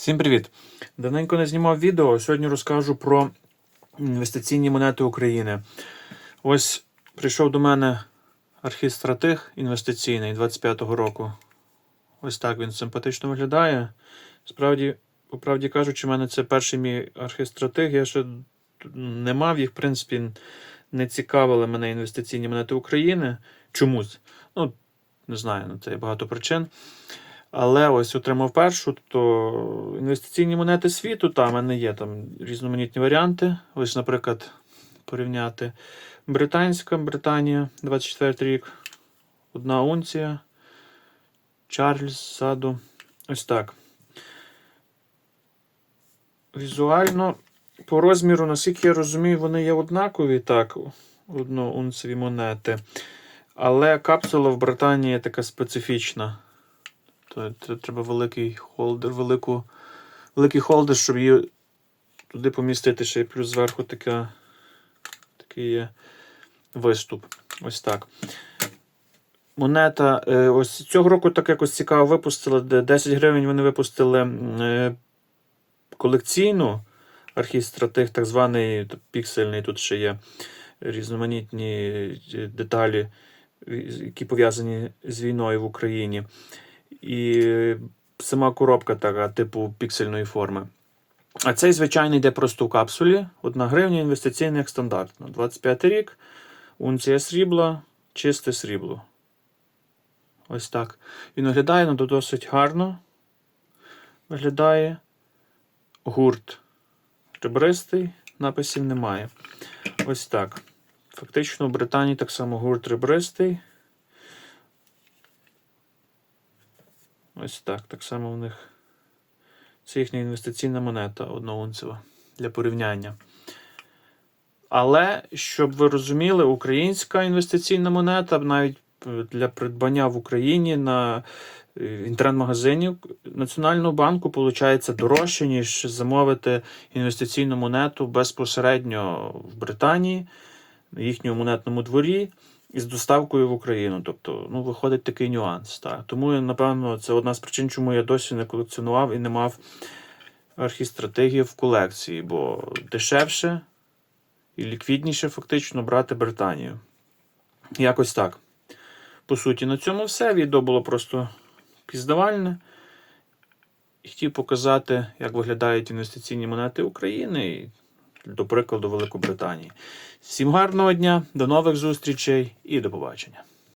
Всім привіт! Давненько не знімав відео. Сьогодні розкажу про інвестиційні монети України. Ось прийшов до мене архістратиг інвестиційний 25-го року. Ось так він симпатично виглядає. Справді, по правді кажучи, в мене це перший мій архістратиг. Я ще не мав їх, в принципі, не цікавили мене інвестиційні монети України. Чомусь. Ну, не знаю, на це є багато причин. Але ось отримав першу, то інвестиційні монети світу, там в мене є там різноманітні варіанти. Ось, наприклад, порівняти британська Британія, 24 рік, одна унція, Чарльз ззаду. Ось так. Візуально, по розміру, наскільки я розумію, вони є однакові, так, одноунцеві монети. Але капсула в Британії така специфічна. То це треба великий холдер, велику, великий холдер, щоб її туди помістити ще плюс зверху така, такий є виступ. Ось так. Монета. е, Ось цього року так якось цікаво випустили. 10 гривень вони випустили е, колекційну архістратих, так званий піксельний. Тут ще є різноманітні е, деталі, які пов'язані з війною в Україні. І сама коробка така, типу піксельної форми. А цей, звичайно, йде просто у капсулі. 1 гривня інвестиційний як стандартно. 25 рік, унція срібла, чисте срібло. Ось так. Він виглядає ну, досить гарно. Виглядає гурт ребристий, написів немає. Ось так. Фактично, у Британії так само гурт ребристий. Ось так. Так само в них це їхня інвестиційна монета одноунцева для порівняння. Але, щоб ви розуміли, українська інвестиційна монета навіть для придбання в Україні на е, інтернет-магазині Національного банку виходить дорожче, ніж замовити інвестиційну монету безпосередньо в Британії, на їхньому монетному дворі із доставкою в Україну. Тобто, ну, виходить такий нюанс. Так. Тому, напевно, це одна з причин, чому я досі не колекціонував і не мав архістратегії в колекції, бо дешевше і ліквідніше фактично брати Британію. Якось так. По суті, на цьому все. Відео було просто піздавальне. І хотів показати, як виглядають інвестиційні монети України до прикладу, Великобританії. Всім гарного дня, до нових зустрічей і до побачення.